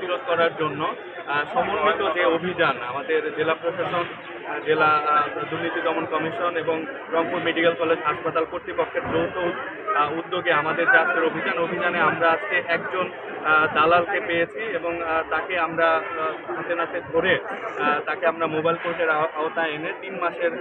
প্রতিরোধ করার জন্য সমন্বিত যে অভিযান আমাদের জেলা প্রশাসন জেলা দুর্নীতি দমন কমিশন এবং রংপুর মেডিকেল কলেজ হাসপাতাল কর্তৃপক্ষের যৌথ উদ্যোগে আমাদের যে আজকের অভিযান, অভিযানে আমরা আজকে একজন দালালকে পেয়েছি এবং তাকে আমরা হাতে নাতে ধরে তাকে আমরা মোবাইল কোর্টের আও- আওতায় এনে তিন মাসের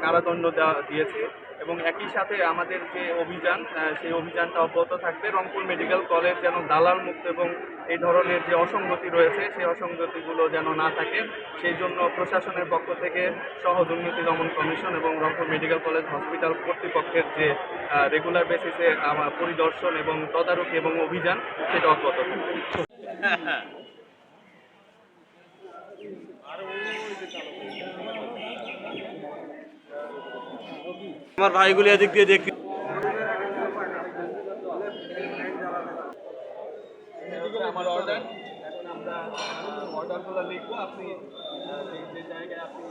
কারাদণ্ড দিয়েছি এবং একই সাথে আমাদের যে অভিযান সেই অভিযানটা অব্যাহত থাকবে। রংপুর মেডিকেল কলেজ যেন দালাল মুক্ত এবং এই ধরনের যে অসঙ্গতি রয়েছে, সেই অসঙ্গতিগুলো যেন না থাকে, সেই জন্য প্রশাসনের পক্ষ থেকে সহ দুর্নীতি দমন কমিশন এবং রংপুর মেডিকেল কলেজ হসপিটাল কর্তৃপক্ষের যে রেগুলার বেসিসে আমার পরিদর্শন এবং তদারকি এবং অভিযান সেটা অব্যাহত আমার ভাইগুলি এদিক দিয়ে দেখি। আমার অর্ডার আমরা অর্ডারগুলো লিখব, আপনি যে- জায়গায় আপনি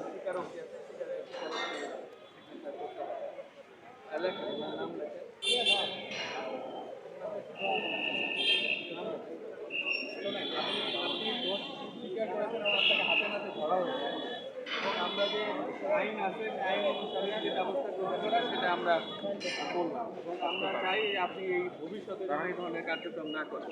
এবং আমরা যে আইন আছে আইন অনুসারে যে ব্যবস্থা সেটা আমরা করলাম। আমরা চাই আপনি এই ভবিষ্যতে কার্যক্রম না করেন।